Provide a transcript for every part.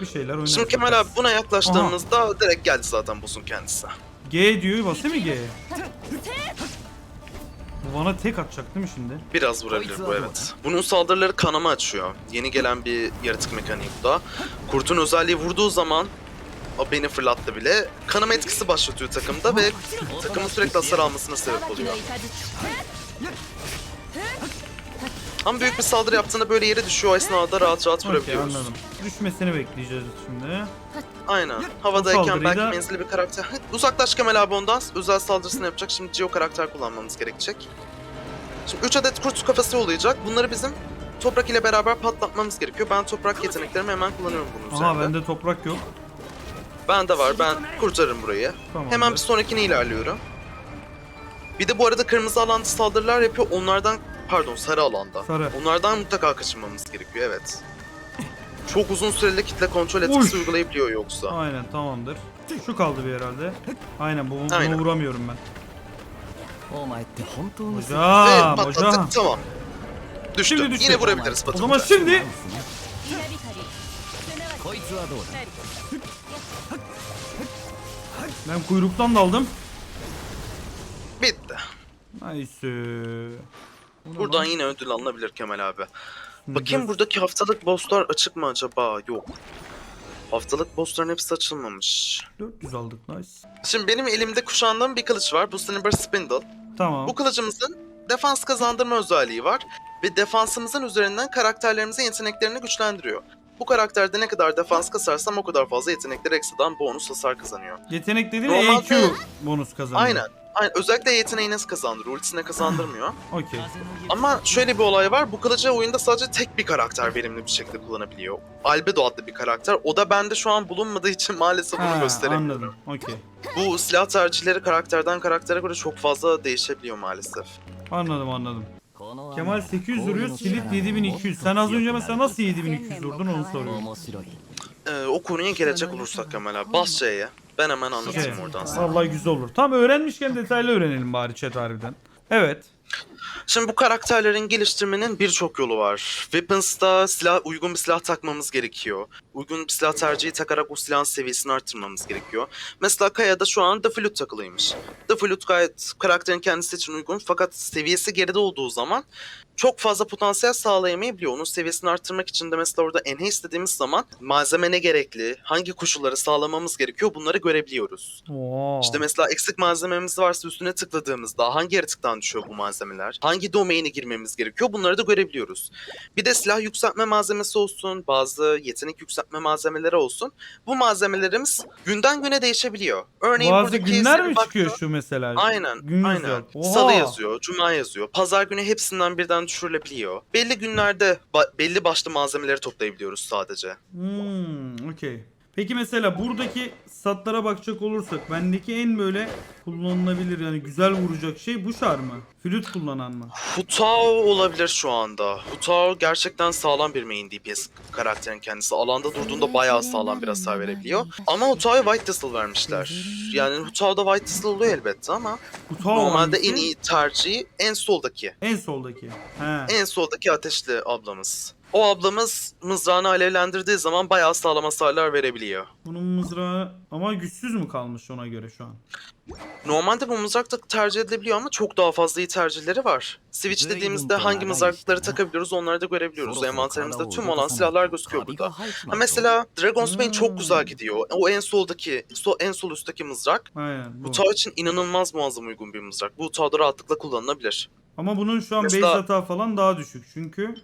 Bir şeyler oynarız. Şimdi Kemal abi buna yaklaştığımızda direkt geldi zaten boss'un kendisi. G diyor basayım mı G? Bu bana tek atacak değil mi şimdi? Biraz vurabilir bu evet. Bunun saldırıları kanama açıyor. Yeni gelen bir yaratık mekaniği bu da. Kurtun özelliği vurduğu zaman o beni fırlattı bile. Kanama etkisi başlatıyor takımda ve takımın sürekli hasar almasına sebep oluyor. Ama büyük bir saldırı yaptığında böyle yere düşüyor. O esnada rahat rahat Okey vurabiliyoruz. anladım. Düşmesini bekleyeceğiz şimdi. Aynen. Havadayken saldırıyı belki da- menzilli bir karakter. Uzaklaş Kemal abi ondan. Özel saldırısını yapacak. Şimdi Geo karakter kullanmamız gerekecek. Şimdi 3 adet kurt kafası olacak. Bunları bizim toprak ile beraber patlatmamız gerekiyor. Ben toprak yeteneklerimi hemen kullanıyorum bunun üzerinde. Aha bende toprak yok. Bende var. Ben kurtarırım burayı. Tamam. Hemen bir sonrakine ilerliyorum. Bir de bu arada kırmızı alanda saldırılar yapıyor. Onlardan Pardon sarı alanda. Sarı. Onlardan mutlaka kaçınmamız gerekiyor evet. Çok uzun süreli kitle kontrol etkisi Uy. uygulayabiliyor yoksa. Aynen tamamdır. Şu kaldı bir herhalde. Aynen bu buna Aynen. vuramıyorum ben. Hocam Ve patlattık hocam. tamam. Düştü. Şimdi düştü. Yine vurabiliriz O zaman patlattık. şimdi ben kuyruktan daldım. Bitti. Nice. Buradan yine ödül alınabilir Kemal abi. Bakayım buradaki haftalık bosslar açık mı acaba? Yok. Haftalık bossların hepsi açılmamış. 400 aldık nice. Şimdi benim elimde kuşandığım bir kılıç var. Bu Cinnabar Spindle. Tamam. Bu kılıcımızın defans kazandırma özelliği var. Ve defansımızın üzerinden karakterlerimizin yeteneklerini güçlendiriyor. Bu karakterde ne kadar defans kasarsam o kadar fazla yetenekleri ekstradan bonus hasar kazanıyor. Yetenek dediğin Normalde- EQ bonus kazanıyor. Aynen. Aynen, özellikle yeteneği nasıl kazandırıyor? Ultisine kazandırmıyor. Okey. Ama şöyle bir olay var. Bu kılıcı oyunda sadece tek bir karakter verimli bir şekilde kullanabiliyor. Albedo adlı bir karakter. O da bende şu an bulunmadığı için maalesef bunu Ha, gösteremiyorum. anladım. Okey. Bu silah tercihleri karakterden karaktere göre çok fazla değişebiliyor maalesef. Anladım anladım. Kemal 800 vuruyor, Kilit 7200. Sen az önce mesela nasıl 7200 vurdun onu soruyorum. Ee, o konuya gelecek olursak Kemal abi. Bas ben hemen anlatayım Şey, oradan sana. vallahi güzel olur. Tam öğrenmişken detaylı öğrenelim bari chat harbiden. Evet. Şimdi bu karakterlerin geliştirmenin birçok yolu var. Weapons'ta silah, uygun bir silah takmamız gerekiyor. Uygun bir silah tercihi takarak o silahın seviyesini arttırmamız gerekiyor. Mesela Kaya'da şu an The Flute takılıymış. The Flute gayet karakterin kendisi için uygun fakat seviyesi geride olduğu zaman çok fazla potansiyel sağlayamayabiliyor. Onun seviyesini arttırmak için de mesela orada enhance dediğimiz zaman malzeme ne gerekli, hangi koşulları sağlamamız gerekiyor bunları görebiliyoruz. Oo. İşte mesela eksik malzememiz varsa üstüne tıkladığımızda hangi yaratıktan düşüyor bu malzemeler? Hangi domaine girmemiz gerekiyor? Bunları da görebiliyoruz. Bir de silah yükseltme malzemesi olsun, bazı yetenek yükseltme malzemeleri olsun. Bu malzemelerimiz günden güne değişebiliyor. Örneğin Bazı günler mi bak- çıkıyor şu mesela? Aynen, Gün aynen. Salı yazıyor, cuma yazıyor. Pazar günü hepsinden birden düşürülebiliyor. Belli günlerde ba- belli başlı malzemeleri toplayabiliyoruz sadece. Hmm, okey. Peki mesela buradaki satlara bakacak olursak bendeki en böyle kullanılabilir yani güzel vuracak şey bu şar mı? Flüt kullanan mı? Hutao olabilir şu anda. Hutao gerçekten sağlam bir main DPS karakterin kendisi. Alanda durduğunda bayağı sağlam bir hasar verebiliyor. Ama Hutao'ya White Thistle vermişler. Yani Hutao'da White Thistle oluyor elbette ama Kutu normalde hangisi? en iyi tercihi en soldaki. En soldaki. He. En soldaki ateşli ablamız. O ablamız mızrağını alevlendirdiği zaman bayağı sağlam hasarlar verebiliyor. Bunun mızrağı ama güçsüz mü kalmış ona göre şu an? Normalde bu mızrak da tercih edilebiliyor ama çok daha fazla iyi tercihleri var. Switch dediğimizde hangi mızrakları takabiliyoruz onları da görebiliyoruz. Envanterimizde tüm olan silahlar gözüküyor burada. Ha mesela Dragon's Bane çok güzel gidiyor. O en soldaki, so, en sol üstteki mızrak. Aynen bu. Bu Tao için inanılmaz muazzam uygun bir mızrak. Bu Tao'da rahatlıkla kullanılabilir. Ama bunun şu an Mesela- base hata falan daha düşük çünkü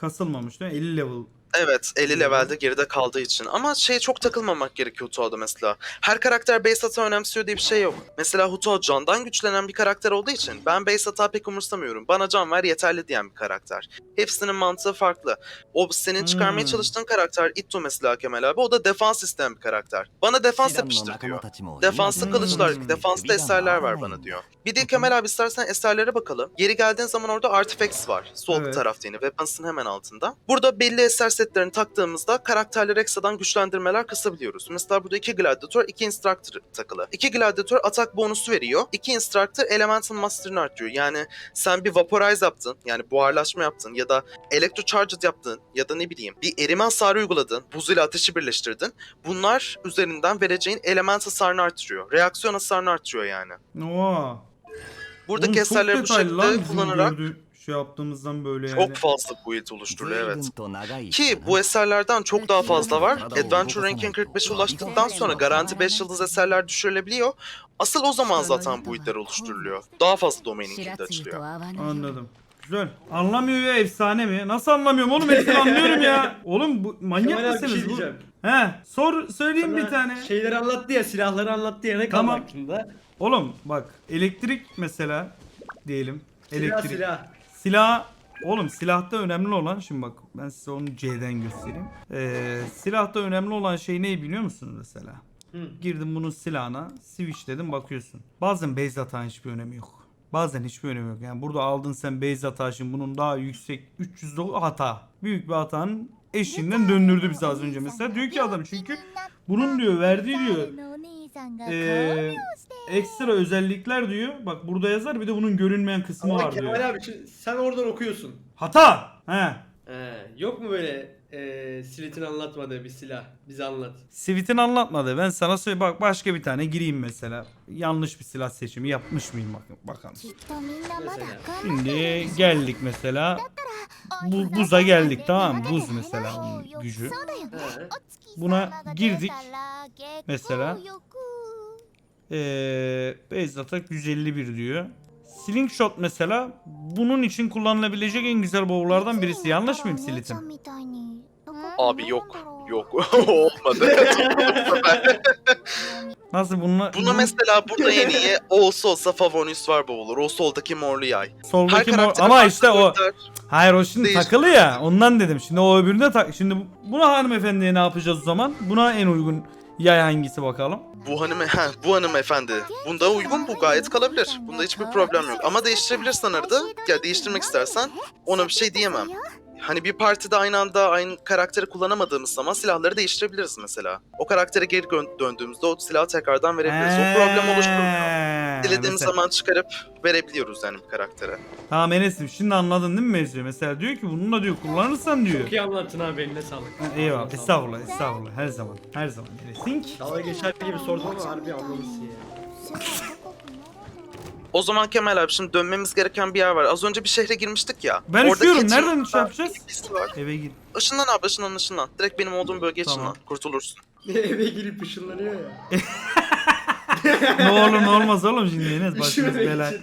kasılmamış değil mi? 50 level. Evet 50 levelde geride kaldığı için. Ama şey çok takılmamak gerekiyor Huto'da mesela. Her karakter base hata önemsiyor diye bir şey yok. Mesela Huto candan güçlenen bir karakter olduğu için ben base hata pek umursamıyorum. Bana can ver yeterli diyen bir karakter. Hepsinin mantığı farklı. O senin çıkarmaya Hmm. çalıştığın karakter Itto mesela Kemal abi o da defans isteyen bir karakter. Bana defans yapıştır diyor. Defanslı Hmm. kılıçlar, defanslı eserler ver bana diyor. Bir de Kemal abi istersen eserlere bakalım. Geri geldiğin zaman orada artifacts var. Sol Evet. tarafta yine. Weapons'ın hemen altında. Burada belli eser setlerini taktığımızda karakterleri ekstradan güçlendirmeler kısabiliyoruz. Mesela burada iki Gladiator, iki Instructor takılı. İki Gladiator atak bonusu veriyor. İki Instructor Elemental Master'ını artıyor. Yani sen bir Vaporize yaptın, yani buharlaşma yaptın ya da Electrocharged yaptın ya da ne bileyim bir erime hasarı uyguladın, buz ile ateşi birleştirdin. Bunlar üzerinden vereceğin element hasarını artırıyor. Reaksiyon hasarını artırıyor yani. Oo. Buradaki Oğlum eserleri bu şekilde kullanarak gördüğü- şey yaptığımızdan böyle yani. Çok fazla build oluşturuyor evet. Ki bu eserlerden çok daha fazla var. Adventure Ranking 45'e ulaştıktan sonra garanti 5 yıldız eserler düşürülebiliyor. Asıl o zaman zaten build'ler oluşturuluyor. Daha fazla domainin kilidi açılıyor. Anladım. Güzel. Anlamıyor ya efsane mi? Nasıl anlamıyorum oğlum hepsini anlıyorum ya. Oğlum bu manyak mısınız? şey bu? diyeceğim. He sor söyleyeyim bir tane. Şeyleri anlattı ya silahları anlattı ya ne kaldı Tamam. aklında? Oğlum bak elektrik mesela diyelim. Silah Elektrik. silah. Silah Oğlum silahta önemli olan şimdi bak ben size onu C'den göstereyim. Ee, silahta önemli olan şey ne biliyor musunuz mesela? Hı. Girdim bunun silahına switch dedim bakıyorsun. Bazen base atağın hiçbir önemi yok. Bazen hiçbir önemi yok. Yani burada aldın sen base atağı şimdi bunun daha yüksek 300 do- hata. Büyük bir hatanın eşiğinden döndürdü bizi az önce mesela. Diyor ki adam çünkü bunun diyor verdiği diyor ee, ekstra özellikler diyor. Bak burada yazar bir de bunun görünmeyen kısmı Ama var diyor. Kemal abi şimdi sen oradan okuyorsun. Hata. He. He, yok mu böyle e, Slit'in anlatmadığı bir silah? Bize anlat. Sivit'in anlatmadı. Ben sana söyle bak başka bir tane gireyim mesela. Yanlış bir silah seçimi yapmış mıyım bakın bakalım. Şimdi geldik mesela. Bu, buza geldik tamam mı? Buz mesela onun gücü. Buna girdik mesela. Ee, base attack 151 diyor. Slingshot mesela bunun için kullanılabilecek en güzel bowlardan birisi. Yanlış mıyım Silit'im? Abi yok. Yok. Olmadı. Nasıl bununla... Buna mesela burada en iyi olsa olsa Favonius var bu olur. O soldaki morlu yay. Soldaki mor- ama işte o Hayır o şimdi Değişik. takılı ya. Ondan dedim. Şimdi o öbürüne tak. Şimdi bu- buna hanımefendiye ne yapacağız o zaman? Buna en uygun yay hangisi bakalım? Bu hanım ha, bu hanımefendi. Bunda uygun bu gayet kalabilir. Bunda hiçbir problem yok. Ama değiştirebilirsen arada ya değiştirmek istersen ona bir şey diyemem. Hani bir partide aynı anda aynı karakteri kullanamadığımız zaman silahları değiştirebiliriz mesela. O karaktere geri döndüğümüzde o silahı tekrardan verebiliriz. O problem oluşturmuyor. Eee, Dilediğimiz mesela- zaman çıkarıp verebiliyoruz yani bir karaktere. Tamam Enes'im şimdi anladın değil mi mevzuyu? Mesela diyor ki bununla diyor kullanırsan diyor. Çok iyi anlattın abi eline sağlık. Ha, Eyvallah. Estağfurullah. Estağfurullah. Her zaman. Her zaman. Enes'ink. Dalga geçer gibi sordum ama harbi anlamışsın ya. O zaman Kemal abi şimdi dönmemiz gereken bir yer var. Az önce bir şehre girmiştik ya. Ben Orada. Catherine- Nereden şey yapacağız? Birisi var. Eve gir. Işınlan abi ışınlan ışınlan. Direkt benim olduğum bölgeye Tamam. ışınlan. Kurtulursun. Eve girip ışınlanıyor ya. ne olur ne olmaz oğlum şimdi Enes başımız Üşümemek bela. için.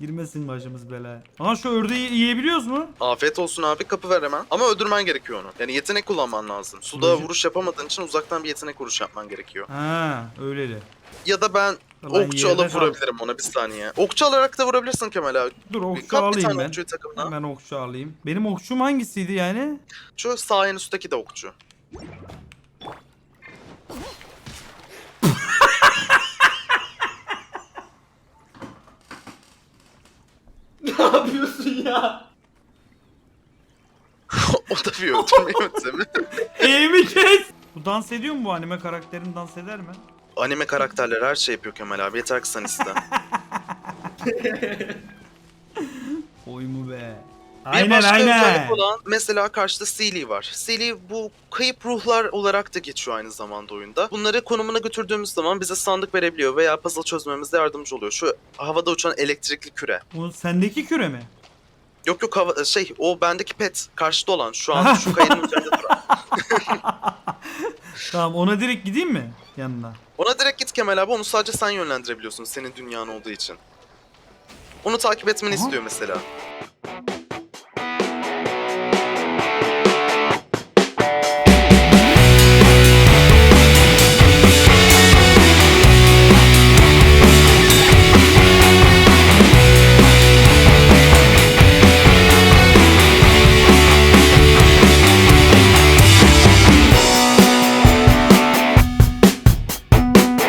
Girmesin başımız bela. Aha şu ördeği yiyebiliyoruz mu? Afiyet olsun abi kapı ver hemen. Ama öldürmen gerekiyor onu. Yani yetenek kullanman lazım. Suda Vurucu- vuruş yapamadığın için uzaktan bir yetenek vuruş yapman gerekiyor. Ha öyle de. Ya da ben Ulan okçu yerde alıp kal- vurabilirim ona bir saniye. Okçu alarak da vurabilirsin Kemal abi. Dur okçu Kap bir alayım tane ben. okçuyu takımına. Hemen okçu alayım. Benim okçum hangisiydi yani? Şu sağ en üstteki de okçu. ne yapıyorsun ya? o da bir öldürme yöntemi. Eğimi kes. Bu dans ediyor mu bu anime karakterin dans eder mi? Anime karakterler her şey yapıyor Kemal abi. Yeter ki sen iste. Oy mu be. Bir Aynen başka aynen. özellik olan mesela karşıda Sealy var. Sealy bu kayıp ruhlar olarak da geçiyor aynı zamanda oyunda. Bunları konumuna götürdüğümüz zaman bize sandık verebiliyor veya puzzle çözmemizde yardımcı oluyor. Şu havada uçan elektrikli küre. Bu sendeki küre mi? Yok yok hava, şey o bendeki pet karşıda olan şu an şu kayanın üzerinde duran. Tamam ona direkt gideyim mi yanına? Ona direkt git Kemal abi onu sadece sen yönlendirebiliyorsun senin dünyan olduğu için. Onu takip etmeni Aha. istiyor mesela.